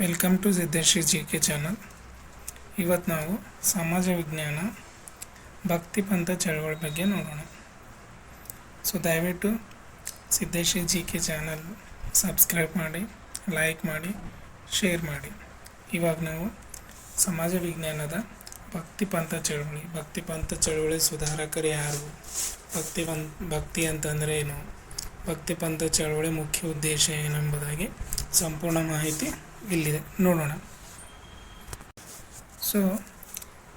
Welcome to Siddeshwari G K channel ಇವತ್ತು ನಾವು ಸಮಾಜ ವಿಜ್ಞಾನ, ಭಕ್ತಿ ಪಂಥ ಚಳವಳಿ ಬಗ್ಗೆ ನೋಡೋಣ. ಸೊ ದಯವಿಟ್ಟು Siddeshwari G K channel subscribe ಮಾಡಿ ಲೈಕ್ ಮಾಡಿ ಶೇರ್ ಮಾಡಿ. ಇವಾಗ ನಾವು ಸಮಾಜ ವಿಜ್ಞಾನದ ಭಕ್ತಿ ಪಂಥ ಚಳವಳಿ, ಭಕ್ತಿ ಪಂಥ ಚಳವಳಿ ಸುಧಾರಕರು ಯಾರು? ಭಕ್ತಿ ಪಂ, ಭಕ್ತಿ ಅಂತಂದರೆ ಏನು? ಭಕ್ತಿ ಪಂಥ ಚಳವಳಿ ಮುಖ್ಯ ಉದ್ದೇಶ ಏನೆಂಬುದಾಗಿ ಸಂಪೂರ್ಣ ಮಾಹಿತಿ ಇಲ್ಲಿದೆ. ನೋಡೋಣ. ಸೊ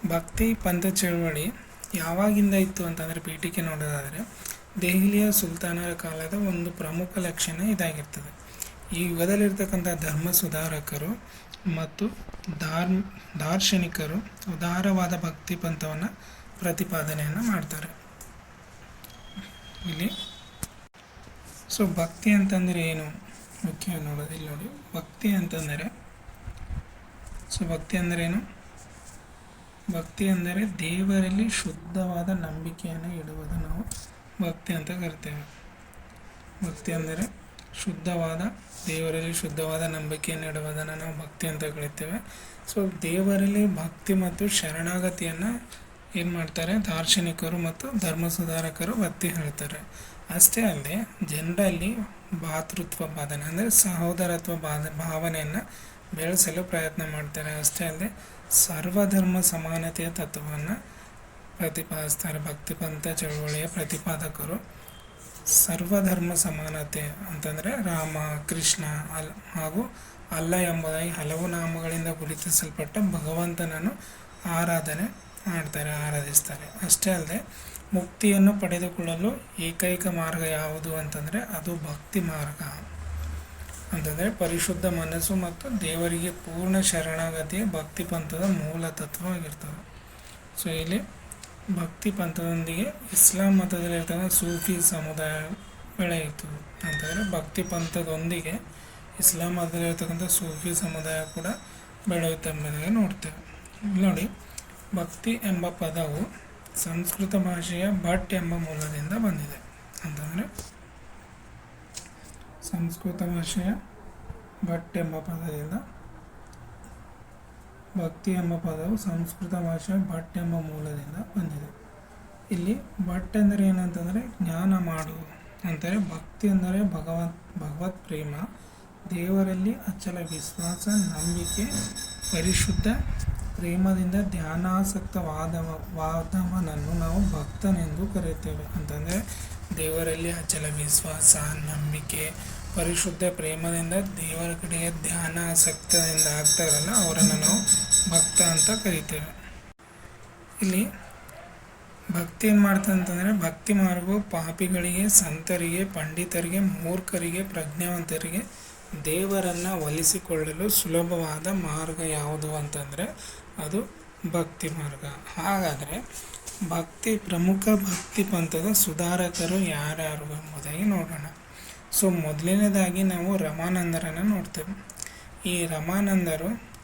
ಭಕ್ತಿ ಪಂಥ ಚಳವಳಿ ಯಾವಾಗಿಂದ ಇತ್ತು ಅಂತಂದರೆ ಪೀಠಿಕೆ ನೋಡೋದಾದರೆ ದೆಹಲಿಯ ಸುಲ್ತಾನರ ಕಾಲದ ಒಂದು ಪ್ರಮುಖ ಲಕ್ಷಣ ಇದಾಗಿರ್ತದೆ. ಈ ಯುಗದಲ್ಲಿರ್ತಕ್ಕಂಥ ಧರ್ಮ ಸುಧಾರಕರು ಮತ್ತು ಧಾರ್ಮ ದಾರ್ಶನಿಕರು ಉದಾರವಾದ ಭಕ್ತಿ ಪಂಥವನ್ನು ಪ್ರತಿಪಾದನೆಯನ್ನು ಮಾಡ್ತಾರೆ. ಇಲ್ಲಿ. ಸೊ ಭಕ್ತಿ ಅಂತಂದರೆ ಏನು? ಮುಖ್ಯ ನೋಡೋದು ಇಲ್ಲಿ ನೋಡಿ. ಭಕ್ತಿ ಅಂತಂದರೆ, ಸೊ ಭಕ್ತಿ ಅಂದರೆ ಏನು? ಭಕ್ತಿ ಅಂದರೆ ದೇವರಲ್ಲಿ ಶುದ್ಧವಾದ ನಂಬಿಕೆಯನ್ನು ಇಡುವುದು ನಾವು ಭಕ್ತಿ ಅಂತ ಕರಿತೇವೆ. ಭಕ್ತಿ ಅಂದರೆ ಶುದ್ಧವಾದ, ದೇವರಲ್ಲಿ ಶುದ್ಧವಾದ ನಂಬಿಕೆಯನ್ನು ಇಡುವುದನ್ನು ನಾವು ಭಕ್ತಿ ಅಂತ ಕರಿತೇವೆ. ಸೊ ದೇವರಲ್ಲಿ ಭಕ್ತಿ ಮತ್ತು ಶರಣಾಗತಿಯನ್ನು ಏನು ಮಾಡ್ತಾರೆ? ದಾರ್ಶನಿಕರು ಮತ್ತು ಧರ್ಮ ಸುಧಾರಕರು ಒತ್ತಿ ಹೇಳ್ತಾರೆ. ಅಷ್ಟೇ ಅಲ್ಲದೆ ಜನರಲ್ಲಿ ಭಾತೃತ್ವ ಬಾಧನೆ ಅಂದರೆ ಸಹೋದರತ್ವ ಬಾಧ ಭಾವನೆಯನ್ನು ಬೆಳೆಸಲು ಪ್ರಯತ್ನ ಮಾಡ್ತಾರೆ. ಅಷ್ಟೇ ಅಲ್ಲದೆ ಸರ್ವಧರ್ಮ ಸಮಾನತೆಯ ತತ್ವವನ್ನು ಪ್ರತಿಪಾದಿಸ್ತಾರೆ. ಭಕ್ತಿಪಂಥ ಚಳುವಳಿಯ ಪ್ರತಿಪಾದಕರು ಸರ್ವಧರ್ಮ ಸಮಾನತೆ ಅಂತಂದರೆ ರಾಮ, ಕೃಷ್ಣ, ಅಲ್, ಹಾಗೂ ಅಲ್ಲ ಎಂಬುದಾಗಿ ಹಲವು ನಾಮಗಳಿಂದ ಗುರುತಿಸಲ್ಪಟ್ಟ ಭಗವಂತನನ್ನು ಆರಾಧನೆ ಮಾಡ್ತಾರೆ, ಆರಾಧಿಸ್ತಾರೆ. ಅಷ್ಟೇ ಅಲ್ಲದೆ ಮುಕ್ತಿಯನ್ನು ಪಡೆದುಕೊಳ್ಳಲು ಏಕೈಕ ಮಾರ್ಗ ಯಾವುದು ಅಂತಂದರೆ ಅದು ಭಕ್ತಿ ಮಾರ್ಗ. ಅಂತಂದರೆ ಪರಿಶುದ್ಧ ಮನಸ್ಸು ಮತ್ತು ದೇವರಿಗೆ ಪೂರ್ಣ ಶರಣಾಗತಿಯ ಭಕ್ತಿ ಪಂಥದ ಮೂಲ ತತ್ವವಾಗಿರ್ತದೆ ಸೊ ಇಲ್ಲಿ ಭಕ್ತಿ ಪಂಥದೊಂದಿಗೆ ಇಸ್ಲಾಂ ಮತದಲ್ಲಿರ್ತಕ್ಕಂಥ ಸೂಫಿ ಸಮುದಾಯ ಬೆಳೆಯಿತು ಅಂತಂದರೆ ಭಕ್ತಿ ಪಂಥದೊಂದಿಗೆ ಇಸ್ಲಾಂ ಮತದಲ್ಲಿರ್ತಕ್ಕಂಥ ಸೂಫಿ ಸಮುದಾಯ ಕೂಡ ಬೆಳೆಯುತ್ತೆ ಎಂಬುದಾಗಿ ನೋಡ್ತೇವೆ. ನೋಡಿ, ಭಕ್ತಿ ಎಂಬ ಪದವು ಸಂಸ್ಕೃತ ಭಾಷೆಯ ಭಟ್ ಎಂಬ ಮೂಲದಿಂದ ಬಂದಿದೆ. ಅಂತಂದರೆ ಸಂಸ್ಕೃತ ಭಾಷೆಯ ಭಟ್ ಎಂಬ ಪದದಿಂದ ಭಕ್ತಿ ಎಂಬ ಪದವು ಸಂಸ್ಕೃತ ಭಾಷೆಯ ಭಟ್ ಎಂಬ ಮೂಲದಿಂದ ಬಂದಿದೆ. ಇಲ್ಲಿ ಭಟ್ ಎಂದರೆ ಏನಂತಂದರೆ ಜ್ಞಾನ ಮಾಡು ಅಂತಾರೆ. ಭಕ್ತಿ ಅಂದರೆ ಭಗವತ್ ಭಗವತ್ ಪ್ರೇಮ. ದೇವರಲ್ಲಿ ಅಚಲ ವಿಶ್ವಾಸ, ನಂಬಿಕೆ, ಪರಿಶುದ್ಧ ಪ್ರೇಮದಿಂದ ಧ್ಯಾನಾಸಕ್ತವಾದವಾದವನನ್ನು ವಾದ ವಾದವನನ್ನು ನಾವು ಭಕ್ತನೆಂದು ಕರೆಯುತ್ತೇವೆ. ಅಂತಂದರೆ, ದೇವರಲ್ಲಿ ಅಚಲ ವಿಶ್ವಾಸ, ನಂಬಿಕೆ, ಪರಿಶುದ್ಧ ಪ್ರೇಮದಿಂದ ದೇವರ ಕಡೆಗೆ ಧ್ಯಾನ ಆಸಕ್ತದಿಂದ ಆಗ್ತಾರಲ್ಲ, ಅವರನ್ನು ನಾವು ಭಕ್ತ ಅಂತ ಕರಿತೇವೆ. ಇಲ್ಲಿ ಭಕ್ತಿ ಏನು ಮಾಡ್ತದೆ ಅಂತಂದರೆ, ಭಕ್ತಿ ಮಾರ್ಗವು ಪಾಪಿಗಳಿಗೆ, ಸಂತರಿಗೆ, ಪಂಡಿತರಿಗೆ, ಮೂರ್ಖರಿಗೆ, ಪ್ರಜ್ಞಾವಂತರಿಗೆ ದೇವರನ್ನು ಒಲಿಸಿಕೊಳ್ಳಲು ಸುಲಭವಾದ ಮಾರ್ಗ ಯಾವುದು ಅಂತಂದರೆ ಅದು ಭಕ್ತಿ ಮಾರ್ಗ. ಹಾಗಾದರೆ ಭಕ್ತಿ ಪ್ರಮುಖ ಭಕ್ತಿ ಪಂಥದ ಸುಧಾರಕರು ಯಾರ್ಯಾರು ಎಂಬುದಾಗಿ ನೋಡೋಣ. ಸೊ, ಮೊದಲನೇದಾಗಿ ನಾವು ರಮಾನಂದರನ್ನು ನೋಡ್ತೇವೆ. ಈ ರಮಾನಂದರು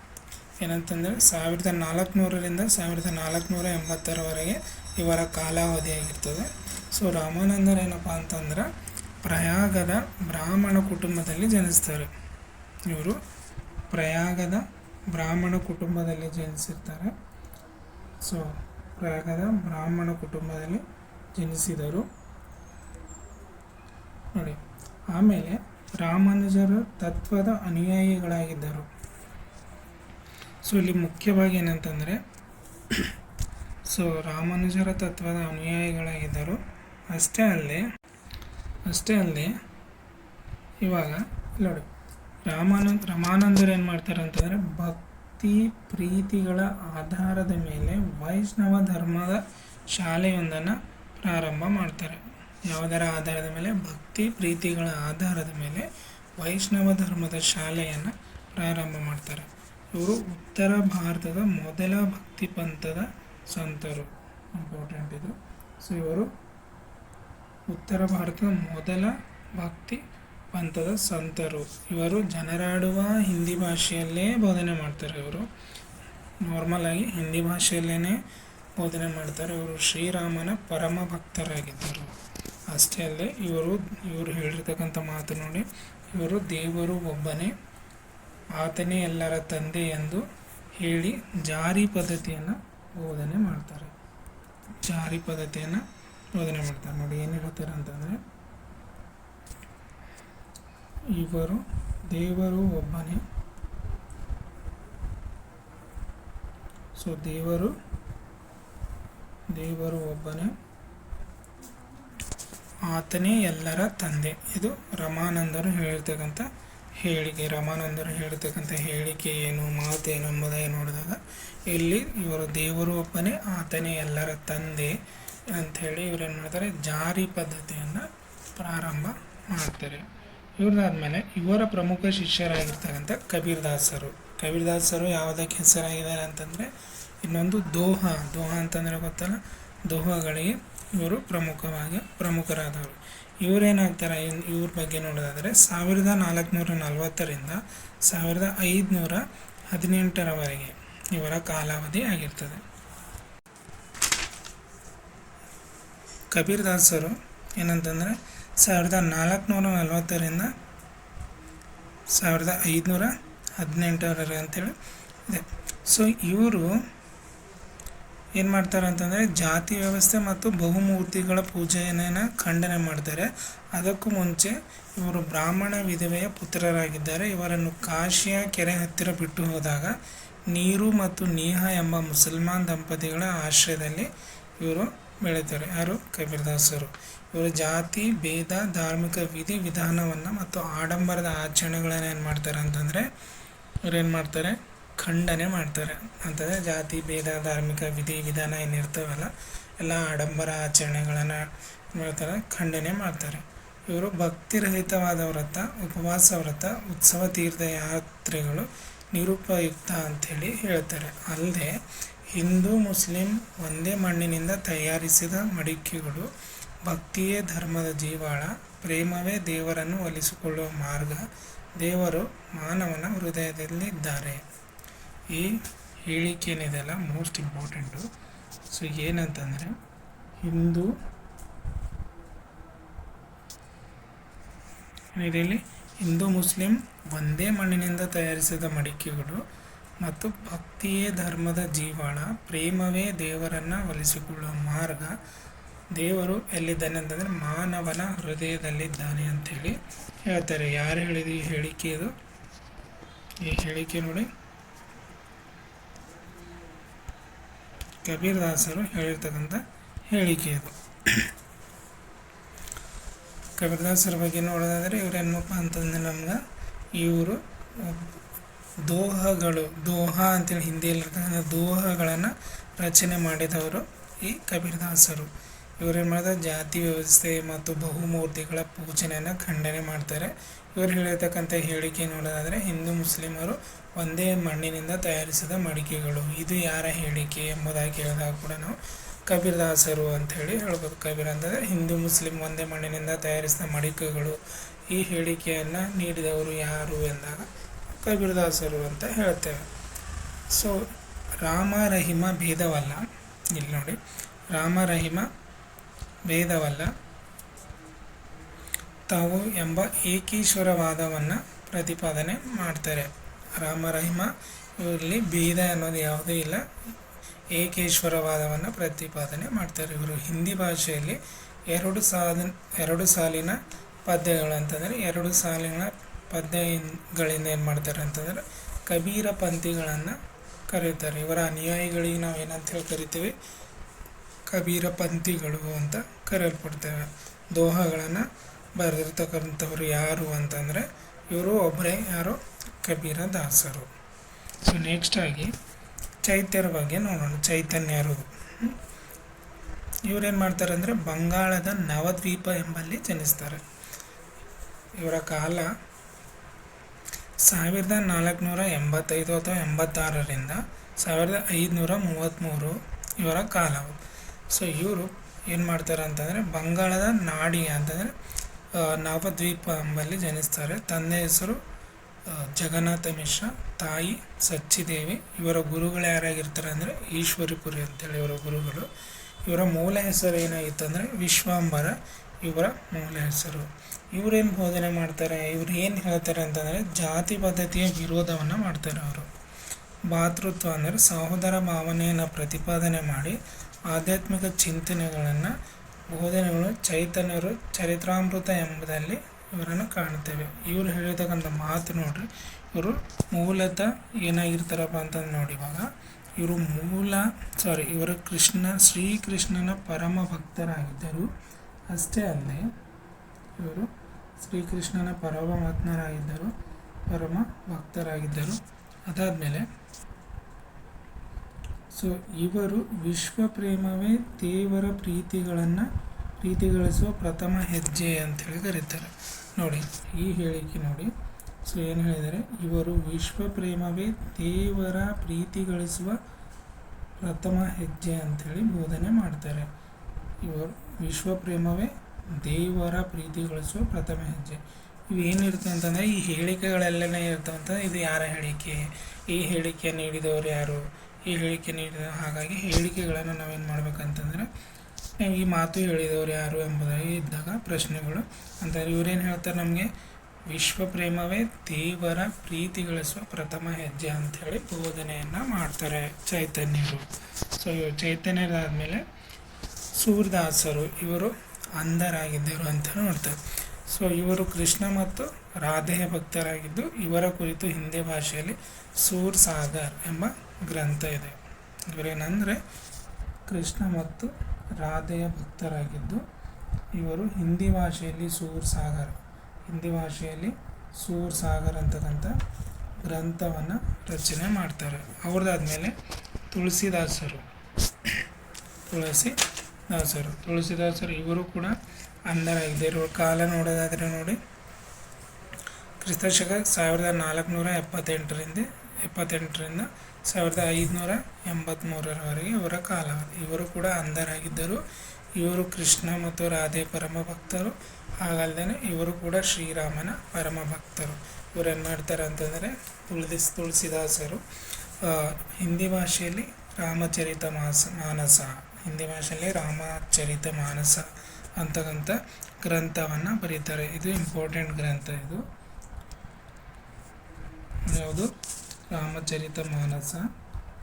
ಏನಂತಂದರೆ ಸಾವಿರದ ನಾಲ್ಕುನೂರರಿಂದ ಸಾವಿರದ ನಾಲ್ಕುನೂರ ಎಂಬತ್ತರವರೆಗೆ ಇವರ ಕಾಲಾವಧಿಯಾಗಿರ್ತದೆ ಸೊ ರಾಮಾನಂದರೇನಪ್ಪ ಅಂತಂದ್ರೆ ಪ್ರಯಾಗದ ಬ್ರಾಹ್ಮಣ ಕುಟುಂಬದಲ್ಲಿ ಜನಿಸ್ತಾರೆ. ಇವರು ಪ್ರಯಾಗದ ಬ್ರಾಹ್ಮಣ ಕುಟುಂಬದಲ್ಲಿ ಜನಿಸಿರ್ತಾರೆ. ಸೊ ಪ್ರಯಾಗದ ಬ್ರಾಹ್ಮಣ ಕುಟುಂಬದಲ್ಲಿ ಜನಿಸಿದರು. ನೋಡಿ, ಆಮೇಲೆ ರಾಮಾನುಜರು ತತ್ವದ ಅನುಯಾಯಿಗಳಾಗಿದ್ದರು. ಸೊ ಇಲ್ಲಿ ಮುಖ್ಯವಾಗಿ ಏನಂತಂದರೆ ಸೊ ರಾಮಾನುಜರ ತತ್ವದ ಅನುಯಾಯಿಗಳಾಗಿದ್ದರು. ಅಷ್ಟೇ ಅಲ್ಲದೆ ಅಷ್ಟೇ ಅಲ್ಲದೆ, ಇವಾಗ, ನೋಡಿ ರಾಮಾನಂದ ರಮಾನಂದರು ಏನು ಮಾಡ್ತಾರೆ ಅಂತಂದರೆ ಭಕ್ತಿ ಪ್ರೀತಿಗಳ ಆಧಾರದ ಮೇಲೆ ವೈಷ್ಣವ ಧರ್ಮದ ಶಾಲೆಯೊಂದನ್ನು ಪ್ರಾರಂಭ ಮಾಡ್ತಾರೆ. ಯಾವುದರ ಆಧಾರದ ಮೇಲೆ? ಭಕ್ತಿ ಪ್ರೀತಿಗಳ ಆಧಾರದ ಮೇಲೆ ವೈಷ್ಣವ ಧರ್ಮದ ಶಾಲೆಯನ್ನು ಪ್ರಾರಂಭ ಮಾಡ್ತಾರೆ. ಇವರು ಉತ್ತರ ಭಾರತದ ಮೊದಲ ಭಕ್ತಿ ಪಂಥದ ಸಂತರು. ಇಂಪಾರ್ಟೆಂಟ್ ಇದು. ಸೊ ಇವರು ಉತ್ತರ ಭಾರತದ ಮೊದಲ ಭಕ್ತಿ ಪಂಥದ ಸಂತರು. ಇವರು ಜನರಾಡುವ ಹಿಂದಿ ಭಾಷೆಯಲ್ಲೇ ಬೋಧನೆ ಮಾಡ್ತಾರೆ ಇವರು. ನಾರ್ಮಲಾಗಿ ಹಿಂದಿ ಭಾಷೆಯಲ್ಲೇ ಬೋಧನೆ ಮಾಡ್ತಾರೆ ಇವರು. ಶ್ರೀರಾಮನ ಪರಮ ಭಕ್ತರಾಗಿದ್ದರು. ಅಷ್ಟೇ ಅಲ್ಲೇ ಇವರು ಇವರು ಹೇಳಿರ್ತಕ್ಕಂಥ ಮಾತು ನೋಡಿ, ಇವರು ದೇವರು ಒಬ್ಬನೇ, ಆತನೇ ಎಲ್ಲರ ತಂದೆ ಎಂದು ಹೇಳಿ ಜಾರಿ ಪದ್ಧತಿಯನ್ನು ಬೋಧನೆ ಮಾಡ್ತಾರೆ. ಜಾರಿ ಪದ್ಧತಿಯನ್ನು ಬೋಧನೆ ಮಾಡ್ತಾರೆ. ನೋಡಿ ಏನು ಹೇಳ್ತಾರೆ ಅಂತಂದರೆ ಇವರು ದೇವರು ಒಬ್ಬನೇ. ಸೊ ದೇವರು ದೇವರು ಒಬ್ಬನೇ. ಆತನೇ ಎಲ್ಲರ ತಂದೆ. ಇದು ರಮಾನಂದರು ಹೇಳ್ತಕ್ಕಂಥ ಹೇಳಿಕೆ. ರಮಾನಂದರು ಹೇಳ್ತಕ್ಕಂಥ ಹೇಳಿಕೆ ಏನು ಮಾತೇನು ಎಂಬುದಾಗಿ ನೋಡಿದಾಗ ಇಲ್ಲಿ ಇವರು ದೇವರು ಒಬ್ಬನೇ, ಆತನೇ ಎಲ್ಲರ ತಂದೆ ಅಂಥೇಳಿ ಇವ್ರೇನು ಮಾಡ್ತಾರೆ? ಜಾರಿ ಪದ್ಧತಿಯನ್ನು ಪ್ರಾರಂಭ ಮಾಡ್ತಾರೆ. ಇವ್ರದಾದ್ಮೇಲೆ ಇವರ ಪ್ರಮುಖ ಶಿಷ್ಯರಾಗಿರ್ತಕ್ಕಂಥ ಕಬೀರ್ದಾಸರು. ಕಬೀರ್ದಾಸರು ಯಾವುದಕ್ಕೆ ಹೆಸರಾಗಿದ್ದಾರೆ ಅಂತಂದರೆ ಇನ್ನೊಂದು ದೋಹ ದೋಹ ಅಂತಂದರೆ ಗೊತ್ತಲ್ಲ? ದೋಹಗಳಿಗೆ ಇವರು ಪ್ರಮುಖವಾಗಿ ಪ್ರಮುಖರಾದವರು. ಇವರೇನಾಗ್ತಾರೆ ಇವ್ರ ಬಗ್ಗೆ ನೋಡೋದಾದರೆ ಸಾವಿರದ ನಾಲ್ಕುನೂರ ನಲವತ್ತರಿಂದ ಸಾವಿರದ ಐದುನೂರ ಹದಿನೆಂಟರವರೆಗೆ ಇವರ ಕಾಲಾವಧಿ ಆಗಿರ್ತದೆ. ಕಬೀರ್ದಾಸರು ಏನಂತಂದರೆ ಸಾವಿರದ ನಾಲ್ಕುನೂರ ನಲವತ್ತರಿಂದ ಸಾವಿರದ ಐದುನೂರ ಹದಿನೆಂಟರ ಅಂತೇಳಿ ಇದೆ. ಸೊ ಇವರು ಏನು ಮಾಡ್ತಾರೆ ಅಂತಂದರೆ ಜಾತಿ ವ್ಯವಸ್ಥೆ ಮತ್ತು ಬಹುಮೂರ್ತಿಗಳ ಪೂಜೆಯನ್ನು ಖಂಡನೆ ಮಾಡ್ತಾರೆ. ಅದಕ್ಕೂ ಮುಂಚೆ ಇವರು ಬ್ರಾಹ್ಮಣ ವಿಧವೆಯ ಪುತ್ರರಾಗಿದ್ದಾರೆ. ಇವರನ್ನು ಕಾಶಿಯ ಕೆರೆ ಹತ್ತಿರ ಬಿಟ್ಟು ಹೋದಾಗ ನೀರು ಮತ್ತು ನೀಹ ಎಂಬ ಮುಸಲ್ಮಾನ್ ದಂಪತಿಗಳ ಆಶ್ರಯದಲ್ಲಿ ಇವರು ಬೆಳೀತಾರೆ ಯಾರು? ಕಬೀರ್ದಾಸರು. ಇವರು ಜಾತಿ, ಭೇದ, ಧಾರ್ಮಿಕ ವಿಧಿ ವಿಧಾನವನ್ನು ಮತ್ತು ಆಡಂಬರದ ಆಚರಣೆಗಳನ್ನು ಏನು ಮಾಡ್ತಾರೆ ಅಂತಂದರೆ ಏನು ಮಾಡ್ತಾರೆ? ಖಂಡನೆ ಮಾಡ್ತಾರೆ. ಅಂತಂದರೆ ಜಾತಿ, ಭೇದ, ಧಾರ್ಮಿಕ ವಿಧಿ ವಿಧಾನ ಏನಿರ್ತವಲ್ಲ ಎಲ್ಲ ಆಡಂಬರ ಆಚರಣೆಗಳನ್ನು ಮಾಡ್ತಾರೆ? ಖಂಡನೆ ಮಾಡ್ತಾರೆ. ಇವರು ಭಕ್ತಿರಹಿತವಾದ ವ್ರತ ಉಪವಾಸ ವ್ರತ ಉತ್ಸವ ತೀರ್ಥಯಾತ್ರೆಗಳು ನಿರುಪಯುಕ್ತ ಅಂಥೇಳಿ ಹೇಳ್ತಾರೆ. ಅಲ್ಲದೆ ಹಿಂದೂ ಮುಸ್ಲಿಂ ಒಂದೇ ಮಣ್ಣಿನಿಂದ ತಯಾರಿಸಿದ ಮಡಿಕೆಗಳು ಭಕ್ತಿಯೇ ಧರ್ಮದ ಜೀವಾಳ, ಪ್ರೇಮವೇ ದೇವರನ್ನು ಒಲಿಸಿಕೊಳ್ಳುವ ಮಾರ್ಗ, ದೇವರು ಮಾನವನ ಹೃದಯದಲ್ಲಿ ಇದ್ದಾರೆ ಈ ಹೇಳಿಕೆ ಏನಿದೆಯಲ್ಲ ಮೋಸ್ಟ್ ಇಂಪಾರ್ಟೆಂಟು ಸೊ ಏನಂತಂದರೆ, ಹಿಂದೂ ಇದರಲ್ಲಿ ಹಿಂದೂ ಮುಸ್ಲಿಂ ಒಂದೇ ಮಣ್ಣಿನಿಂದ ತಯಾರಿಸಿದ ಮಡಿಕೆಗಳು ಮತ್ತು ಭಕ್ತಿಯೇ ಧರ್ಮದ ಜೀವಾಳ, ಪ್ರೇಮವೇ ದೇವರನ್ನು ಒಲಿಸಿಕೊಳ್ಳುವ ಮಾರ್ಗ. ದೇವರು ಎಲ್ಲಿದ್ದಾನೆ ಅಂತಂದರೆ ಮಾನವನ ಹೃದಯದಲ್ಲಿದ್ದಾನೆ ಅಂತೇಳಿ ಹೇಳ್ತಾರೆ. ಯಾರು ಹೇಳಿದ ಈ ಹೇಳಿಕೆ ಇದು? ಈ ಹೇಳಿಕೆ ನೋಡಿ. ಕಬೀರ್ದಾಸರು ಹೇಳಿರ್ತಕ್ಕಂಥ ಹೇಳಿಕೆ ಇದು. ಕಬೀರ್ದಾಸರ ಬಗ್ಗೆ ನೋಡೋದಾದರೆ ಇವ್ರೇನಪ್ಪ ಅಂತಂದರೆ ನಮ್ಗೆ ಇವರು ದೋಹಗಳು, ದೋಹ ಅಂತೇಳಿ ಹಿಂದಿಯಲ್ಲಿರ್ತಕ್ಕಂಥ ದೋಹಗಳನ್ನು ರಚನೆ ಮಾಡಿದವರು ಈ ಕಬೀರ್ದಾಸರು. ಇವರೇನು ಮಾಡಿದ ಜಾತಿ ವ್ಯವಸ್ಥೆ ಮತ್ತು ಬಹುಮೂರ್ತಿಗಳ ಪೂಜನೆಯನ್ನು ಖಂಡನೆ ಮಾಡ್ತಾರೆ. ಇವರು ಹೇಳಿರ್ತಕ್ಕಂಥ ಹೇಳಿಕೆ ನೋಡೋದಾದರೆ ಹಿಂದೂ ಮುಸ್ಲಿಮರು ಒಂದೇ ಮಣ್ಣಿನಿಂದ ತಯಾರಿಸಿದ ಮಡಿಕೆಗಳು. ಇದು ಯಾರ ಹೇಳಿಕೆ ಎಂಬುದಾಗಿ ಕೇಳಿದಾಗ ಕೂಡ ನಾವು ಕಬೀರ್ದಾಸರು ಅಂಥೇಳಿ ಹೇಳಿ ಹೇಳ್ಬೋದು. ಕಬೀರ್ ಅಂತಂದರೆ ಹಿಂದೂ ಮುಸ್ಲಿಂ ಒಂದೇ ಮಣ್ಣಿನಿಂದ ತಯಾರಿಸಿದ ಮಡಿಕೆಗಳು. ಈ ಹೇಳಿಕೆಯನ್ನು ನೀಡಿದವರು ಯಾರು ಎಂದಾಗ ಕಬೀರ್ದಾಸರು ಅಂತ ಹೇಳ್ತೇವೆ. ಸೊ ರಾಮ ರಹಿಮ ಭೇದವಲ್ಲ. ಇಲ್ಲಿ ನೋಡಿ. ರಾಮ ರಹಿಮ ಭೇದವಲ್ಲ. ತಾವು ಎಂಬ ಏಕೀಶ್ವರವಾದವನ್ನು ಪ್ರತಿಪಾದನೆ ಮಾಡ್ತಾರೆ. ರಾಮ ರಹಿಮ ಇವರಲ್ಲಿ ಭೇದ ಅನ್ನೋದು ಯಾವುದೂ ಇಲ್ಲ. ಏಕೇಶ್ವರವಾದವನ್ನು ಪ್ರತಿಪಾದನೆ ಮಾಡ್ತಾರೆ. ಇವರು ಹಿಂದಿ ಭಾಷೆಯಲ್ಲಿ ಎರಡು ಸಾಲ ಎರಡು ಸಾಲಿನ ಪದ್ಯಗಳು ಅಂತಂದರೆ ಎರಡು ಸಾಲಿನ ಪದ್ಯಗಳಿಂದ ಏನು ಮಾಡ್ತಾರೆ ಅಂತಂದರೆ ಕಬೀರ ಪಂಥಿಗಳನ್ನು ಕರೀತಾರೆ ಇವರ ಅನುಯಾಯಿಗಳಿಗೆ ನಾವು ಏನಂತ ಹೇಳಿ ಕರಿತೀವಿ? ಕಬೀರ ಪಂಥಿಗಳು ಅಂತ ಕರೆಯಲ್ಪಡ್ತೇವೆ. ದೋಹಗಳನ್ನು ಬರೆದಿರ್ತಕ್ಕಂಥವ್ರು ಯಾರು ಅಂತಂದರೆ ಇವರು ಒಬ್ಬರೇ ಯಾರು? ಕಬೀರ ದಾಸರು. ಸೊ ನೆಕ್ಸ್ಟಾಗಿ ಚೈತ್ಯರ ಬಗ್ಗೆ ನೋಡೋಣ. ಚೈತನ್ಯರು ಇವರೇನು ಮಾಡ್ತಾರೆ ಅಂದರೆ ಬಂಗಾಳದ ನವದ್ವೀಪ ಎಂಬಲ್ಲಿ ಜನಿಸ್ತಾರೆ. ಇವರ ಕಾಲ ಸಾವಿರದ ನಾಲ್ಕುನೂರ ಎಂಬತ್ತೈದು ಅಥವಾ ಎಂಬತ್ತಾರರಿಂದ ಸಾವಿರದ ಐದುನೂರ ಮೂವತ್ತ್ಮೂರು ಇವರ ಕಾಲ ಸೊ ಇವರು ಏನು ಮಾಡ್ತಾರೆ ಅಂತಂದರೆ, ಬಂಗಾಳದ ನಾಡಿ ಅಂತಂದರೆ ನವದ್ವೀಪ ಎಂಬಲ್ಲಿ ಜನಿಸ್ತಾರೆ. ತಂದೆ ಹೆಸರು ಜಗನ್ನಾಥ ಮಿಶ್ರ, ತಾಯಿ ಸಚ್ಚಿದೇವಿ. ಇವರ ಗುರುಗಳು ಯಾರಾಗಿರ್ತಾರೆ ಅಂದರೆ, ಈಶ್ವರಿಪುರಿ ಅಂತೇಳಿ ಇವರ ಗುರುಗಳು. ಇವರ ಮೂಲ ಹೆಸರು ಏನಾಗಿತ್ತು ಅಂದರೆ ವಿಶ್ವಾಂಬರ ಇವರ ಮೂಲ ಹೆಸರು. ಇವರೇನು ಬೋಧನೆ ಮಾಡ್ತಾರೆ, ಇವ್ರು ಏನು ಹೇಳ್ತಾರೆ ಅಂತಂದರೆ ಜಾತಿ ಪದ್ಧತಿಯ ವಿರೋಧವನ್ನು ಮಾಡ್ತಾರೆ ಅವರು. ಭಾತೃತ್ವ ಅಂದರೆ ಸಹೋದರ ಭಾವನೆಯನ್ನು ಪ್ರತಿಪಾದನೆ ಮಾಡಿ ಆಧ್ಯಾತ್ಮಿಕ ಚಿಂತನೆಗಳನ್ನು, ಬೋಧನೆಗಳು ಚೈತನ್ಯರು ಚರಿತ್ರಾಮೃತ ಎಂಬುದಲ್ಲಿ ಇವರನ್ನು ಕಾಣ್ತೇವೆ ಇವರು ಹೇಳಿರ್ತಕ್ಕಂಥ ಮಾತು ನೋಡ್ರಿ, ಇವರು ಮೂಲತ ಏನಾಗಿರ್ತಾರಪ್ಪ ಅಂತಂದು ನೋಡಿ ಇವಾಗ. ಇವರು ಮೂಲ ಸಾರಿ ಇವರು ಕೃಷ್ಣ, ಶ್ರೀಕೃಷ್ಣನ ಪರಮ ಭಕ್ತರಾಗಿದ್ದರು. ಅಷ್ಟೇ ಅಲ್ಲದೆ, ಇವರು ಶ್ರೀಕೃಷ್ಣನ ಪರಮ ಭಕ್ತರಾಗಿದ್ದರು ಪರಮ ಭಕ್ತರಾಗಿದ್ದರು ಅದಾದಮೇಲೆ, ಸೊ, ಇವರು ವಿಶ್ವ ಪ್ರೇಮವೇ ದೇವರ ಪ್ರೀತಿಗಳನ್ನು ಪ್ರೀತಿಗಳಿಸುವ ಪ್ರಥಮ ಹೆಜ್ಜೆ ಅಂತೇಳಿ ಕರೀತಾರೆ. ನೋಡಿ, ಈ ಹೇಳಿಕೆ ನೋಡಿ. ಸೊ, ಏನು ಹೇಳಿದರೆ, ಇವರು ವಿಶ್ವ ಪ್ರೇಮವೇ ದೇವರ ಪ್ರೀತಿಗಳಿಸುವ ಪ್ರಥಮ ಹೆಜ್ಜೆ ಅಂಥೇಳಿ ಬೋಧನೆ ಮಾಡ್ತಾರೆ. ಇವರು ವಿಶ್ವ ಪ್ರೇಮವೇ ದೇವರ ಪ್ರೀತಿಗಳಿಸುವ ಪ್ರಥಮ ಹೆಜ್ಜೆ. ಇವೇನಿರುತ್ತೆ ಅಂತಂದರೆ, ಈ ಹೇಳಿಕೆಗಳೆಲ್ಲನೇ ಇರ್ತವಂಥ ಇದು ಯಾರ ಹೇಳಿಕೆ? ಈ ಹೇಳಿಕೆ ನೀಡಿದವರು ಯಾರು? ಈ ಹೇಳಿಕೆ ನೀಡಿದ ಹಾಗಾಗಿ ಹೇಳಿಕೆಗಳನ್ನು ನಾವೇನು ಮಾಡ್ಬೇಕಂತಂದರೆ ಈ ಮಾತು ಹೇಳಿದವರು ಯಾರು ಎಂಬುದಾಗಿ ಇದ್ದಾಗ ಪ್ರಶ್ನೆಗಳು. ಅಂತಂದರೆ ಇವರೇನು ಹೇಳ್ತಾರೆ ನಮಗೆ? ವಿಶ್ವ ಪ್ರೇಮವೇ ದೇವರ ಪ್ರೀತಿಗಳಿಸುವ ಪ್ರಥಮ ಹೆಜ್ಜೆ ಅಂಥೇಳಿ ಬೋಧನೆಯನ್ನು ಮಾಡ್ತಾರೆ ಚೈತನ್ಯರು. ಸೊ ಚೈತನ್ಯರಾದಮೇಲೆ ಸೂರ್ದಾಸರು ಇವರು ಅಂಧರಾಗಿದ್ದರು ಅಂತ ನೋಡ್ತಾರೆ. ಸೊ ಇವರು ಕೃಷ್ಣ ಮತ್ತು ರಾಧೆಯ ಭಕ್ತರಾಗಿದ್ದು, ಇವರ ಕುರಿತು ಹಿಂದಿ ಭಾಷೆಯಲ್ಲಿ ಸೂರ್ ಸಾಗರ್ ಎಂಬ ಗ್ರಂಥ ಇದೆ. ಇವರೇನೆಂದರೆ ಕೃಷ್ಣ ಮತ್ತು ರಾಧೆಯ ಭಕ್ತರಾಗಿದ್ದು, ಇವರು ಹಿಂದಿ ಭಾಷೆಯಲ್ಲಿ ಸೂರ್ ಸಾಗರ್, ಹಿಂದಿ ಭಾಷೆಯಲ್ಲಿ ಸೂರ್ ಸಾಗರ್ ಅಂತಕ್ಕಂಥ ಗ್ರಂಥವನ್ನು ರಚನೆ ಮಾಡ್ತಾರೆ. ಅವ್ರದಾದ್ಮೇಲೆ ತುಳಸಿದಾಸರು. ತುಳಸಿ ದಾಸರು ತುಳಸಿದಾಸರು ಇವರು ಕೂಡ ಅಂಧರಾಗಿದೆ ಇವರು ಕಾಲ ನೋಡೋದಾದರೆ ನೋಡಿ. ಕ್ರಿಸ್ತಶಕ ಸಾವಿರದ ನಾಲ್ಕುನೂರ ಎಪ್ಪತ್ತೆಂಟರಿಂದ ಎಪ್ಪತ್ತೆಂಟರಿಂದ ಸಾವಿರದ ಐದುನೂರ ಎಂಬತ್ತ್ಮೂರರವರೆಗೆ ಇವರ ಕಾಲ. ಇವರು ಕೂಡ ಅಂಧರಾಗಿದ್ದರು. ಇವರು ಕೃಷ್ಣ ಮತ್ತು ರಾಧೆ ಪರಮ ಭಕ್ತರು ಹಾಗಲ್ಲದೆ ಇವರು ಕೂಡ ಶ್ರೀರಾಮನ ಪರಮ ಭಕ್ತರು ಇವರೇನು ಮಾಡ್ತಾರೆ ಅಂತಂದರೆ ತುಳಸಿ, ತುಳಸಿದಾಸರು ಹಿಂದಿ ಭಾಷೆಯಲ್ಲಿ ರಾಮಚರಿತ ಮಾಸ, ಮಾನಸ. ಹಿಂದಿ ಭಾಷೆಯಲ್ಲಿ ರಾಮಚರಿತ ಮಾನಸ ಅಂತಕ್ಕಂಥ ಗ್ರಂಥವನ್ನು ಬರೀತಾರೆ. ಇದು ಇಂಪಾರ್ಟೆಂಟ್ ಗ್ರಂಥ ಇದು. ಯಾವುದು? ರಾಮಚರಿತ ಮಾನಸ.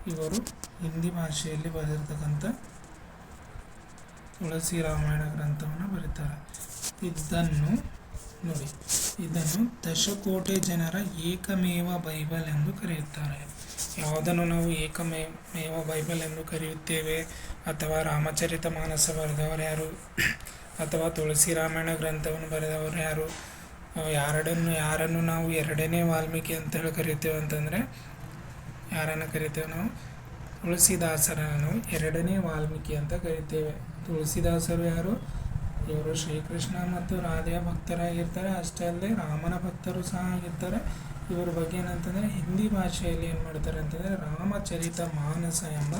ಇವರು ಹಿಂದಿ ಭಾಷೆಯಲ್ಲಿ ಬರೆದಿರ್ತಕ್ಕಂಥ ತುಳಸಿ ರಾಮಾಯಣ ಗ್ರಂಥವನ್ನು ಬರೀತಾರೆ. ಇದನ್ನು ನೋಡಿ. ಇದನ್ನು ದಶಕೋಟಿ ಜನರ ಏಕಮೇವ ಬೈಬಲ್ ಎಂದು ಕರೆಯುತ್ತಾರೆ. ಯಾವುದನ್ನು ನಾವು ಏಕಮೇವ ಬೈಬಲ್ ಎಂದು ಕರೆಯುತ್ತೇವೆ? ಅಥವಾ ರಾಮಚರಿತ ಮಾನಸ ಬರೆದವರು ಯಾರು? ಅಥವಾ ತುಳಸಿ ರಾಮಾಯಣ ಗ್ರಂಥವನ್ನು ಬರೆದವರು ಯಾರು? ಯಾರಡನ್ನು ಯಾರನ್ನು ನಾವು ಎರಡನೇ ವಾಲ್ಮೀಕಿ ಅಂತ ಹೇಳಿ ಕರಿತೇವೆ ಅಂತಂದರೆ ಯಾರನ್ನು ಕರಿತೇವೆ ನಾವು? ತುಳಸಿದಾಸರನ್ನು ಎರಡನೇ ವಾಲ್ಮೀಕಿ ಅಂತ ಕರಿತೇವೆ ತುಳಸಿದಾಸರು ಯಾರು? ಇವರು ಶ್ರೀಕೃಷ್ಣ ಮತ್ತು ರಾಧೆಯ ಭಕ್ತರಾಗಿರ್ತಾರೆ. ಅಷ್ಟೇ ಅಲ್ಲದೆ ರಾಮನ ಭಕ್ತರು ಸಹ ಆಗಿರ್ತಾರೆ. ಇವರ ಬಗ್ಗೆ ಏನಂತಂದರೆ ಹಿಂದಿ ಭಾಷೆಯಲ್ಲಿ ಏನು ಮಾಡ್ತಾರೆ ಅಂತಂದರೆ ರಾಮಚರಿತ ಮಾನಸ ಎಂಬ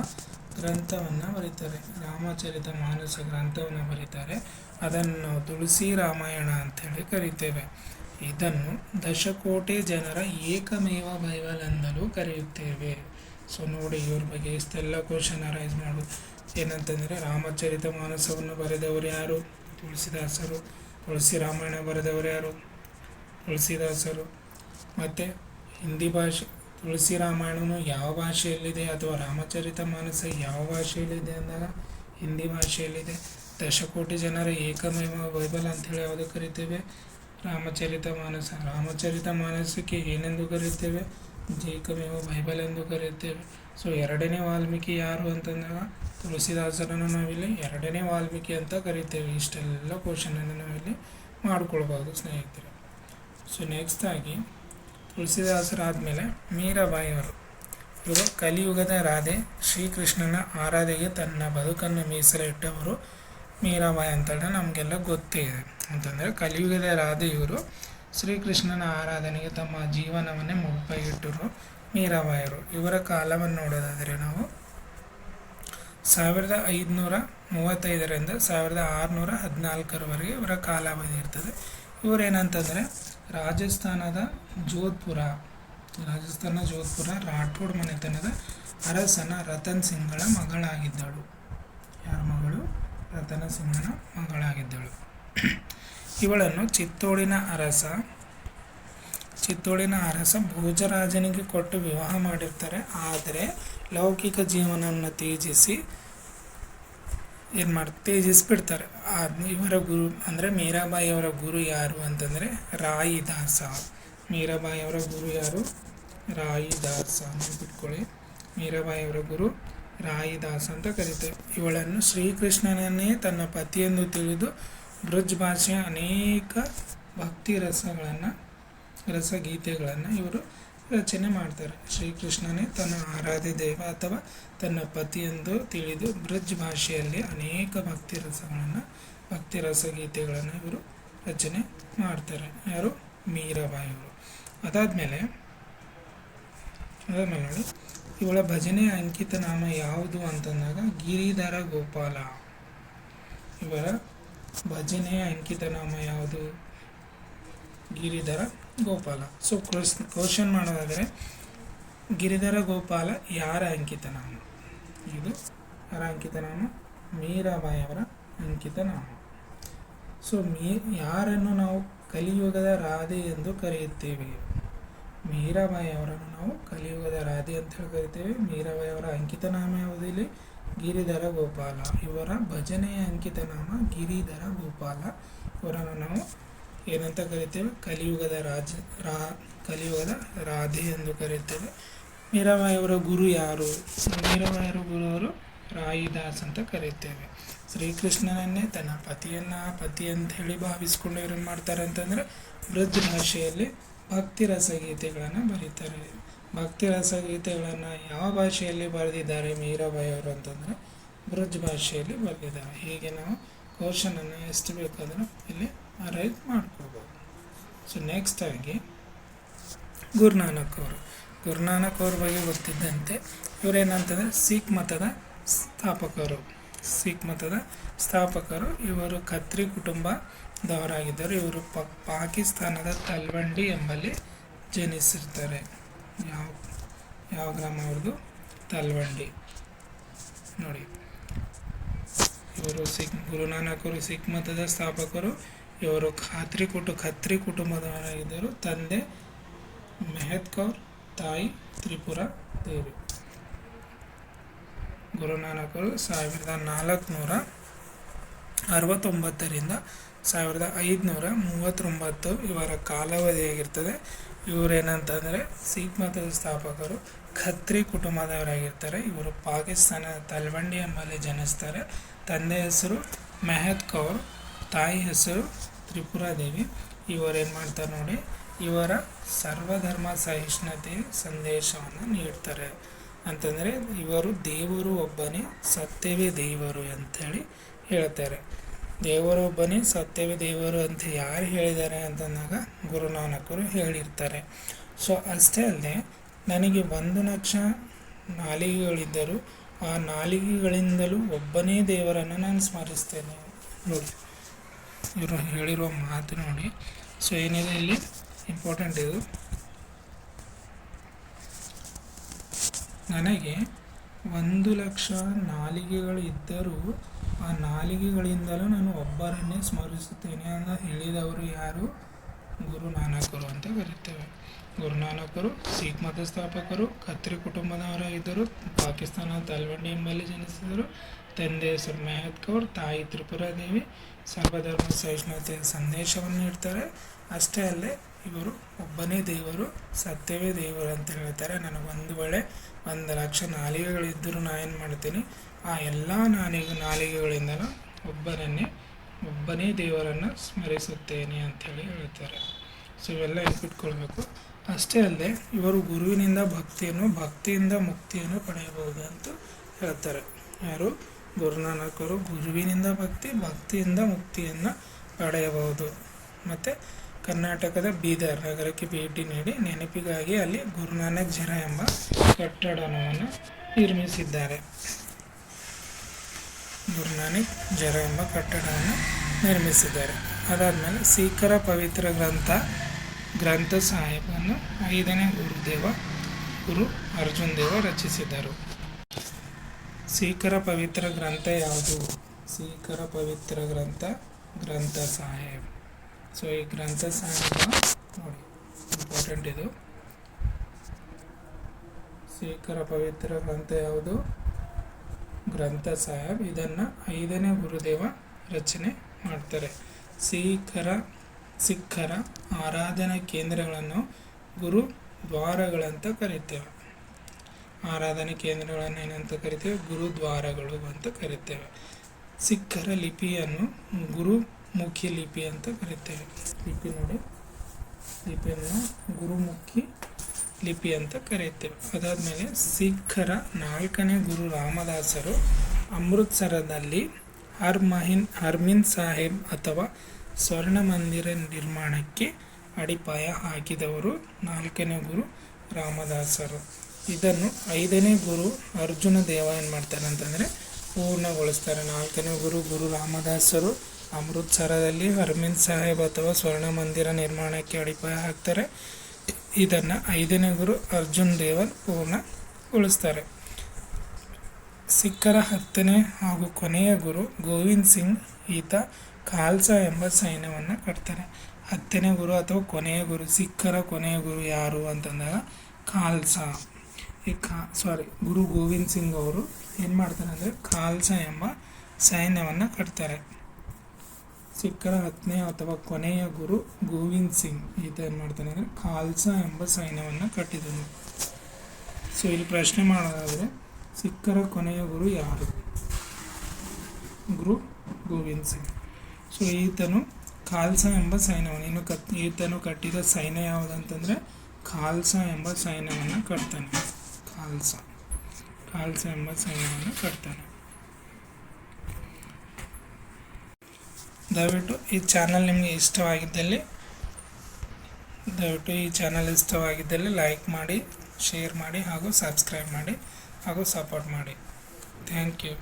ಗ್ರಂಥವನ್ನು ಬರೀತಾರೆ. ರಾಮಚರಿತ ಮಾನಸ ಗ್ರಂಥವನ್ನು ಬರೀತಾರೆ. ಅದನ್ನು ತುಳಸಿ ರಾಮಾಯಣ ಅಂಥೇಳಿ ಕರೀತೇವೆ. ಇದನ್ನು ದಶಕೋಟಿ ಜನರ ಏಕಮೇವ ಬೈಬಲ್ ಎಂದಲೂ ಕರೆಯುತ್ತೇವೆ. ಸೊ ನೋಡಿ, ಇವ್ರ ಬಗ್ಗೆ ಇಷ್ಟೆಲ್ಲ ಕ್ವಶನ್ ಅರೈಸ್ ಮಾಡೋದು ಏನಂತಂದರೆ, ರಾಮಚರಿತ ಮಾನಸವನ್ನು ಬರೆದವರು ಯಾರು? ತುಳಸಿದಾಸರು. ತುಳಸಿ ರಾಮಾಯಣ ಬರೆದವರು ಯಾರು? ತುಳಸಿದಾಸರು. ಮತ್ತು ಹಿಂದಿ ಭಾಷೆ ತುಳಸಿ ರಾಮಾಯಣನು ಯಾವ ಭಾಷೆಯಲ್ಲಿದೆ ಅಥವಾ ರಾಮಚರಿತ ಮಾನಸ ಯಾವ ಭಾಷೆಯಲ್ಲಿದೆ ಅಂದಾಗ ಹಿಂದಿ ಭಾಷೆಯಲ್ಲಿದೆ. ದಶಕೋಟಿ ಜನರ ಏಕಮೇವ ಬೈಬಲ್ ಅಂಥೇಳಿ ಯಾವುದು ಕರಿತೇವೆ? ರಾಮಚರಿತ ಮಾನಸ. ರಾಮಚರಿತ ಮಾನಸಕ್ಕೆ ಏನೆಂದು ಕರೆಯುತ್ತೇವೆ ಏಕಮೇವ ಬೈಬಲ್ ಎಂದು ಕರೆಯುತ್ತೇವೆ ಸೊ ಎರಡನೇ ವಾಲ್ಮೀಕಿ ಯಾರು ಅಂತಂದಾಗ ತುಳಸಿದಾಸರನ್ನು ನಾವಿಲ್ಲಿ ಎರಡನೇ ವಾಲ್ಮೀಕಿ ಅಂತ ಕರಿತೇವೆ. ಇಷ್ಟೆಲ್ಲ ಕ್ವಶನನ್ನು ನಾವಿಲ್ಲಿ ಮಾಡಿಕೊಳ್ಬೋದು ಸ್ನೇಹಿತರೆ. ಸೊ ನೆಕ್ಸ್ಟ್ ಆಗಿ ತುಳಸಿದಾಸರಾದಮೇಲೆ ಮೀರಾಬಾಯಿಯವರು. ಇವರು ಕಲಿಯುಗದ ರಾಧೆ, ಶ್ರೀಕೃಷ್ಣನ ಆರಾಧೆಗೆ ತನ್ನ ಬದುಕನ್ನು ಮೀಸಲಿಟ್ಟವರು ಮೀರಾಬಾಯಿ ಅಂತೇಳಿ ನಮಗೆಲ್ಲ ಗೊತ್ತೇ ಇದೆ. ಅಂತಂದರೆ ಕಲಿಯುಗದ ರಾಧೆ ಇವರು ಶ್ರೀಕೃಷ್ಣನ ಆರಾಧನೆಗೆ ತಮ್ಮ ಜೀವನವನ್ನೇ ಮುಪ್ಪಾಗಿಟ್ಟರು ಮೀರಾಬಾಯಿಯವರು. ಇವರ ಕಾಲವನ್ನು ನೋಡೋದಾದರೆ ನಾವು ಸಾವಿರದ ಐದುನೂರ ಮೂವತ್ತೈದರಿಂದ ಸಾವಿರದ ಆರುನೂರ ಹದಿನಾಲ್ಕರವರೆಗೆ ಇವರ ಕಾಲಾವಧಿ ಇರ್ತದೆ. ಇವರೇನಂತಂದರೆ ರಾಜಸ್ಥಾನದ ಜೋಧ್ಪುರ ರಾಜಸ್ಥಾನ ಜೋಧ್ಪುರ, ರಾಠೋಡ್ ಮನೆತನದ ಅರಸನ ರತನ್ ಸಿಂಗ್ಗಳ ಮಗಳಾಗಿದ್ದಳು. ಯಾರ ಮಗಳು? ರತನ ಸಿಂಗನ ಮಗಳಾಗಿದ್ದಳು. ಇವಳನ್ನು ಚಿತ್ತೋಡಿನ ಅರಸ ಚಿತ್ತೋಡಿನ ಅರಸ ಭೋಜರಾಜನಿಗೆ ಕೊಟ್ಟು ವಿವಾಹ ಮಾಡಿರ್ತಾರೆ. ಆದರೆ ಲೌಕಿಕ ಜೀವನವನ್ನು ತ್ಯಜಿಸಿ ಏನು ಮಾಡಿ, ತ್ಯಜಿಸ್ಬಿಡ್ತಾರೆ. ಇವರ ಗುರು, ಅಂದರೆ ಮೀರಾಬಾಯಿ ಅವರ ಗುರು ಯಾರು ಅಂತಂದರೆ ರಾಯಿದಾಸ. ಮೀರಾಬಾಯಿ ಅವರ ಗುರು ಯಾರು? ರಾಯಿದಾಸ ಬಿಟ್ಕೊಳ್ಳಿ. ಮೀರಾಬಾಯಿ ಅವರ ಗುರು ರಾಯಿದಾಸ ಅಂತ ಕರೀತೇವೆ ಇವಳನ್ನು ಶ್ರೀಕೃಷ್ಣನನ್ನೇ ತನ್ನ ಪತಿಯೆಂದು ತಿಳಿದು ಬ್ರಜ್ ಭಾಷೆಯ ಅನೇಕ ಭಕ್ತಿ ರಸಗಳನ್ನು, ರಸಗೀತೆಗಳನ್ನು ಇವರು ರಚನೆ ಮಾಡ್ತಾರೆ. ಶ್ರೀಕೃಷ್ಣನೇ ತನ್ನ ಆರಾಧ್ಯ ದೈವ ಅಥವಾ ತನ್ನ ಪತಿಯೆಂದು ತಿಳಿದು ಬ್ರಜ್ ಭಾಷೆಯಲ್ಲಿ ಅನೇಕ ಭಕ್ತಿ ರಸಗಳನ್ನು ಭಕ್ತಿ ರಸಗೀತೆಗಳನ್ನು ಇವರು ರಚನೆ ಮಾಡ್ತಾರೆ. ಯಾರು? ಮೀರಾಬಾಯಿ ಅವರು ಅದಾದಮೇಲೆ, ಅದಾದ್ಮೇಲೆ ನೋಡಿ ಇವಳ ಭಜನೆ ಅಂಕಿತ ನಾಮ ಯಾವುದು ಅಂತಂದಾಗ ಗಿರಿಧರ ಗೋಪಾಲ. ಇವರ ಭಜನೆಯ ಅಂಕಿತ ನಾಮ ಯಾವುದು? ಗಿರಿಧರ ಗೋಪಾಲ. ಸೊ ಕ್ವಶನ್ ಮಾಡೋದಾದರೆ, ಗಿರಿಧರ ಗೋಪಾಲ ಯಾರ ಅಂಕಿತನಾಮ? ಇದು ಯಾರ ಅಂಕಿತನಾಮ? ಮೀರಾಬಾಯಿ ಅವರ ಅಂಕಿತ ನಾಮ ಸೊ ಮೀ, ಯಾರನ್ನು ನಾವು ಕಲಿಯುಗದ ರಾಧೆ ಎಂದು ಕರೆಯುತ್ತೇವೆ? ಮೀರಾಬಾಯಿ ಅವರನ್ನು ನಾವು ಕಲಿಯುಗದ ರಾಧೆ ಅಂತ ಹೇಳಿ ಕರಿತೇವೆ. ಮೀರಾಬಾಯಿ ಅವರ ಅಂಕಿತನಾಮ ಯಾವುದಿಲ್ಲಿ ಗಿರಿಧರ ಗೋಪಾಲ. ಇವರ ಭಜನೆಯ ಅಂಕಿತನಾಮ ಗಿರಿಧರ ಗೋಪಾಲ. ಇವರನ್ನು ನಾವು ಏನಂತ ಕರಿತೇವೆ? ಕಲಿಯುಗದ ರಾಜ, ರಾ, ಕಲಿಯುಗದ ರಾಧೆ ಎಂದು ಕರೆಯುತ್ತೇವೆ ಮೀರಾಬಾಯಿಯವರ ಗುರು ಯಾರು? ಮೀರಾಬಾಯಿಯವರ ಗುರುವರು ರಾಯಿದಾಸ್ ಅಂತ ಕರೆಯುತ್ತೇವೆ ಶ್ರೀಕೃಷ್ಣನನ್ನೇ ತನ್ನ ಪತಿಯನ್ನ ಪತಿ ಅಂತ ಹೇಳಿ ಭಾವಿಸ್ಕೊಂಡು ಏನು ಮಾಡ್ತಾರೆ ಅಂತಂದ್ರೆ ಬ್ರಜ್ ಭಾಷೆಯಲ್ಲಿ ಭಕ್ತಿ ರಸಗೀತೆಗಳನ್ನು ಬರೀತಾರೆ. ಭಕ್ತಿ ರಸಗೀತೆಗಳನ್ನು ಯಾವ ಭಾಷೆಯಲ್ಲಿ ಬರೆದಿದ್ದಾರೆ ಮೀರಾಬಾಯಿ ಅವರು ಅಂತಂದರೆ ಬ್ರಜ್ ಭಾಷೆಯಲ್ಲಿ ಬರೆದಿದ್ದಾರೆ. ಹೀಗೆ ನಾವು ಕ್ವಶನನ್ನು ಎಷ್ಟು ಬೇಕಾದರೂ ಇಲ್ಲಿ ಅರೈವ್ ಮಾಡ್ಕೋಬೋದು. ಸೊ ನೆಕ್ಸ್ಟ್ ಆಗಿ ಗುರುನಾನಕ್ ಅವರು. ಗುರುನಾನಕ್ ಅವ್ರ ಬಗ್ಗೆ ಗೊತ್ತಿದ್ದಂತೆ ಇವರೇನಂತಂದರೆ ಸಿಖ್ ಮತದ ಸ್ಥಾಪಕರು. ಸಿಖ್ ಮತದ ಸ್ಥಾಪಕರು ಇವರು ಖತ್ರಿ ಕುಟುಂಬದವರಾಗಿದ್ದರು. ಇವರು ಪಾಕಿಸ್ತಾನದ ತಲ್ವಂಡಿ ಎಂಬಲ್ಲಿ ಜನಿಸಿರ್ತಾರೆ. ಯಾವ ಯಾವ ಗ್ರಾಮ ಅವ್ರದ್ದು? ತಲ್ವಂಡಿ. ನೋಡಿ. ಇವರು ಸಿಖ್, ಗುರುನಾನಕ್ ಅವರು ಸಿಖ್ ಮತದ ಸ್ಥಾಪಕರು. ಇವರು ಖಾತ್ರಿ ಕುಟು, ಖತ್ರಿ ಕುಟುಂಬದವರಾಗಿದ್ದರು. ತಂದೆ ಮೆಹತ್ ಕೌರ್, ತಾಯಿ ತ್ರಿಪುರ ದೇವಿ. ಗುರುನಾನಕರು ಸಾವಿರದ ನಾಲ್ಕುನೂರ ಅರವತ್ತೊಂಬತ್ತರಿಂದ ಸಾವಿರದ ಐದುನೂರ ಮೂವತ್ತೊಂಬತ್ತು ಇವರ ಕಾಲಾವಧಿಯಾಗಿರ್ತದೆ. ಇವರೇನಂತಂದರೆ ಸಿಖ್ ಮತದ ಸ್ಥಾಪಕರು, ಖತ್ರಿ ಕುಟುಂಬದವರಾಗಿರ್ತಾರೆ. ಇವರು ಪಾಕಿಸ್ತಾನದ ತಲ್ವಂಡಿ ಎಂಬಲ್ಲಿ ಜನಿಸ್ತಾರೆ. ತಂದೆ ಹೆಸರು ಮೆಹತ್ ಕೌರ್. ತಾಯಿ ಹೆಸರು ತ್ರಿಪುರಾದೇವಿ. ಇವರೇನು ಮಾಡ್ತಾರೆ ನೋಡಿ, ಇವರ ಸರ್ವಧರ್ಮ ಸಹಿಷ್ಣುತೆ ಸಂದೇಶವನ್ನು ನೀಡ್ತಾರೆ. ಅಂತಂದರೆ ಇವರು ದೇವರು ಒಬ್ಬನೇ, ಸತ್ಯವೇ ದೇವರು ಅಂಥೇಳಿ ಹೇಳ್ತಾರೆ. ದೇವರು ಒಬ್ಬನೇ, ಸತ್ಯವೇ ದೇವರು ಅಂತ ಯಾರು ಹೇಳಿದ್ದಾರೆ ಅಂತಂದಾಗ ಗುರುನಾನಕರು ಹೇಳಿರ್ತಾರೆ. ಸೊ, ಅಷ್ಟೇ ಅಲ್ಲದೆ ನನಗೆ ಒಂದು ಲಕ್ಷ ನಾಲಿಗೆಗಳಿದ್ದರೂ ಆ ನಾಲಿಗೆಗಳಿಂದಲೂ ಒಬ್ಬನೇ ದೇವರನ್ನು ನಾನು ಸ್ಮರಿಸ್ತೇನೆ. ನೋಡಿ. ಇವರು ಹೇಳಿರುವ ಮಾತು ನೋಡಿ. ಸೊ ಏನಿದೆ ಇಲ್ಲಿ? ಇಂಪಾರ್ಟೆಂಟ್ ಇದು. ನನಗೆ ಒಂದು ಲಕ್ಷ ನಾಲಿಗೆಗಳು ಇದ್ದರೂ ಆ ನಾಲಿಗೆಗಳಿಂದಲೂ ನಾನು ಒಬ್ಬರನ್ನೇ ಸ್ಮರಿಸುತ್ತೇನೆ ಅಂತ ಹೇಳಿದವರು ಯಾರು? ಗುರುನಾನಕರು ಅಂತ ಕರೀತೇವೆ. ಗುರುನಾನಕರು ಸಿಖ್ ಮತ ಸ್ಥಾಪಕರು ಖತ್ರಿ ಕುಟುಂಬದವರಾಗಿದ್ದರು ಪಾಕಿಸ್ತಾನದ ತಲ್ವಂಡಿ ಎಂಬಲ್ಲಿ ಜನಿಸಿದರು, ತಂದೆ ಹೆಸರು ಮೆಹತ್ ಕೌರ್, ತಾಯಿ ತ್ರಿಪುರಾದೇವಿ ಸರ್ವಧರ್ಮ ಸಹಿಷ್ಣುತೆಯ ಸಂದೇಶವನ್ನು ನೀಡ್ತಾರೆ. ಅಷ್ಟೇ ಅಲ್ಲೇ ಇವರು ಒಬ್ಬನೇ ದೇವರು, ಸತ್ಯವೇ ದೇವರು ಅಂತ ಹೇಳ್ತಾರೆ. ನನಗೊಂದು ವೇಳೆ ಒಂದು ಲಕ್ಷ ನಾಲಿಗೆಗಳಿದ್ದರೂ ನಾನು ಏನು ಮಾಡ್ತೀನಿ? ಆ ಎಲ್ಲ ನಾಲಿಗೆ ನಾಲಿಗೆಗಳಿಂದಲೂ ಒಬ್ಬನನ್ನೇ, ಒಬ್ಬನೇ ದೇವರನ್ನು ಸ್ಮರಿಸುತ್ತೇನೆ ಅಂಥೇಳಿ ಹೇಳ್ತಾರೆ. ಸೊ ಇವೆಲ್ಲ ನೆನ್ಪಿಟ್ಕೊಳ್ಬೇಕು ಅಷ್ಟೇ ಅಲ್ಲದೆ, ಇವರು ಗುರುವಿನಿಂದ ಭಕ್ತಿಯನ್ನು, ಭಕ್ತಿಯಿಂದ ಮುಕ್ತಿಯನ್ನು ಪಡೆಯಬಹುದು ಅಂತ ಹೇಳ್ತಾರೆ. ಯಾರು? ಗುರುನಾನಕರು ಗುರುವಿನಿಂದ ಭಕ್ತಿ, ಭಕ್ತಿಯಿಂದ ಮುಕ್ತಿಯನ್ನು ಪಡೆಯಬಹುದು. ಮತ್ತು ಕರ್ನಾಟಕದ ಬೀದರ್ ನಗರಕ್ಕೆ ಭೇಟಿ ನೀಡಿ ನೆನಪಿಗಾಗಿ ಅಲ್ಲಿ ಗುರುನಾನಕ್ ಜರ ಎಂಬ ಕಟ್ಟಡವನ್ನು ನಿರ್ಮಿಸಿದ್ದಾರೆ. ಗುರುನಾನಕ್ ಜರ ಎಂಬ ಕಟ್ಟಡವನ್ನು ನಿರ್ಮಿಸಿದ್ದಾರೆ. ಅದಾದಮೇಲೆ ಸಿಖ್ಖರ ಪವಿತ್ರ ಗ್ರಂಥ ಗ್ರಂಥ ಸಾಹೇಬನ್ನು ಐದನೇ ಗುರುದೇವ, ಗುರು ಅರ್ಜುನ್ ದೇವ ರಚಿಸಿದರು. ಸಿಖ್ಖರ ಪವಿತ್ರ ಗ್ರಂಥ ಯಾವುದು? ಸೀಕರ ಪವಿತ್ರ ಗ್ರಂಥ ಗ್ರಂಥ ಸಾಹೇಬ್. ಸೊ ಈ ಗ್ರಂಥ ಸಾಹೇಬ, ನೋಡಿ ಇಂಪಾರ್ಟೆಂಟ್ ಇದು. ಸೀಕರ ಪವಿತ್ರ ಗ್ರಂಥ ಯಾವುದು? ಗ್ರಂಥ ಸಾಹೇಬ್ ಇದನ್ನು ಐದನೇ ಗುರುದೇವ ರಚನೆ ಮಾಡ್ತಾರೆ. ಸೀಕರ, ಸಿಖ್ಖರ ಆರಾಧನಾ ಕೇಂದ್ರಗಳನ್ನು ಗುರು ದ್ವಾರಗಳಂತ ಕರಿತೇವೆ. ಆರಾಧನಾ ಕೇಂದ್ರಗಳನ್ನು ಏನಂತ ಕರಿತೇವೆ? ಗುರುದ್ವಾರಗಳು ಅಂತ ಕರಿತೇವೆ. ಸಿಖ್ಖರ ಲಿಪಿಯನ್ನು ಗುರುಮುಖಿ ಲಿಪಿ ಅಂತ ಕರಿತೇವೆ. ಲಿಪಿ ನೋಡಿ. ಲಿಪಿಯನ್ನು ಗುರುಮುಖಿ ಲಿಪಿ ಅಂತ ಕರೆಯುತ್ತೇವೆ ಅದಾದಮೇಲೆ ಸಿಖ್ಖರ ನಾಲ್ಕನೇ ಗುರು ರಾಮದಾಸರು ಅಮೃತ್ಸರದಲ್ಲಿ ಹರ್ಮಹಿನ್ ಹರ್ಮಿನ್ ಸಾಹೇಬ್ ಅಥವಾ ಸ್ವರ್ಣ ಮಂದಿರ ನಿರ್ಮಾಣಕ್ಕೆ ಅಡಿಪಾಯ ಹಾಕಿದವರು ನಾಲ್ಕನೇ ಗುರು ರಾಮದಾಸರು. ಇದನ್ನು ಐದನೇ ಗುರು ಅರ್ಜುನ ದೇವ ಏನು ಮಾಡ್ತಾರೆ ಅಂತಂದರೆ ಪೂರ್ಣಗೊಳಿಸ್ತಾರೆ. ನಾಲ್ಕನೇ ಗುರು ಗುರು ರಾಮದಾಸರು ಅಮೃತ್ಸರದಲ್ಲಿ ಹರ್ಮಿನ್ ಸಾಹೇಬ್ ಅಥವಾ ಸ್ವರ್ಣ ಮಂದಿರ ನಿರ್ಮಾಣಕ್ಕೆ ಅಡಿಪಾಯ ಹಾಕ್ತಾರೆ. ಇದನ್ನು ಐದನೇ ಗುರು ಅರ್ಜುನ್ ದೇವನ್ ಪೂರ್ಣಗೊಳಿಸ್ತಾರೆ. ಸಿಖ್ಖರ ಹತ್ತನೇ ಹಾಗೂ ಕೊನೆಯ ಗುರು ಗೋವಿಂದ್ ಸಿಂಗ್ ಈತ ಖಾಲ್ಸಾ ಎಂಬ ಸೈನ್ಯವನ್ನು ಕಟ್ತಾರೆ. ಹತ್ತನೇ ಗುರು ಅಥವಾ ಕೊನೆಯ ಗುರು ಸಿಖ್ಖರ ಕೊನೆಯ ಗುರು ಯಾರು ಅಂತಂದಾಗ ಖಾಲ್ಸಾ. ಈ ಖಾ ಸಾರಿ ಗುರು ಗೋವಿಂದ್ ಸಿಂಗ್ ಅವರು ಏನು ಮಾಡ್ತಾರೆ ಅಂದರೆ ಖಾಲ್ಸಾ ಎಂಬ ಸೈನ್ಯವನ್ನು ಕಟ್ತಾರೆ. ಸಿಖ್ಖರ ಹತ್ತನೇ ಅಥವಾ ಕೊನೆಯ ಗುರು ಗೋವಿಂದ್ ಸಿಂಗ್ ಈತ ಏನು ಮಾಡ್ತಾನೆ ಅಂದರೆ ಖಾಲ್ಸಾ ಎಂಬ ಸೈನ್ಯವನ್ನು ಕಟ್ಟಿದನು. ಸೊ ಇಲ್ಲಿ ಪ್ರಶ್ನೆ ಮಾಡೋದಾದರೆ ಸಿಖ್ಖರ ಕೊನೆಯ ಗುರು ಯಾರು? ಗುರು ಗೋವಿಂದ್ ಸಿಂಗ್. ಸೊ ಈತನು ಖಾಲ್ಸಾ ಎಂಬ ಸೈನ್ಯವನ್ನು, ಇನ್ನು ಕತ್ ಈತನು ಕಟ್ಟಿದ ಸೈನ್ಯ ಯಾವುದಂತಂದರೆ ಖಾಲ್ಸಾ ಎಂಬ ಸೈನ್ಯವನ್ನು ಕಟ್ತಾನೆ. ಖಾಲ್ಸಾ ಕಾಲ್ಸ ಎಂಬ ಸೈನ್ಯವನ್ನು ಕಟ್ತಾನೆ ದಯವಿಟ್ಟು ಈ ಚಾನಲ್ ನಿಮಗೆ ಇಷ್ಟವಾಗಿದ್ದಲ್ಲಿ, ದಯವಿಟ್ಟು ಈ ಚಾನಲ್ ಇಷ್ಟವಾಗಿದ್ದಲ್ಲಿ ಲೈಕ್ ಮಾಡಿ, ಶೇರ್ ಮಾಡಿ ಹಾಗೂ ಸಬ್ಸ್ಕ್ರೈಬ್ ಮಾಡಿ ಹಾಗೂ ಸಪೋರ್ಟ್ ಮಾಡಿ. Thank you.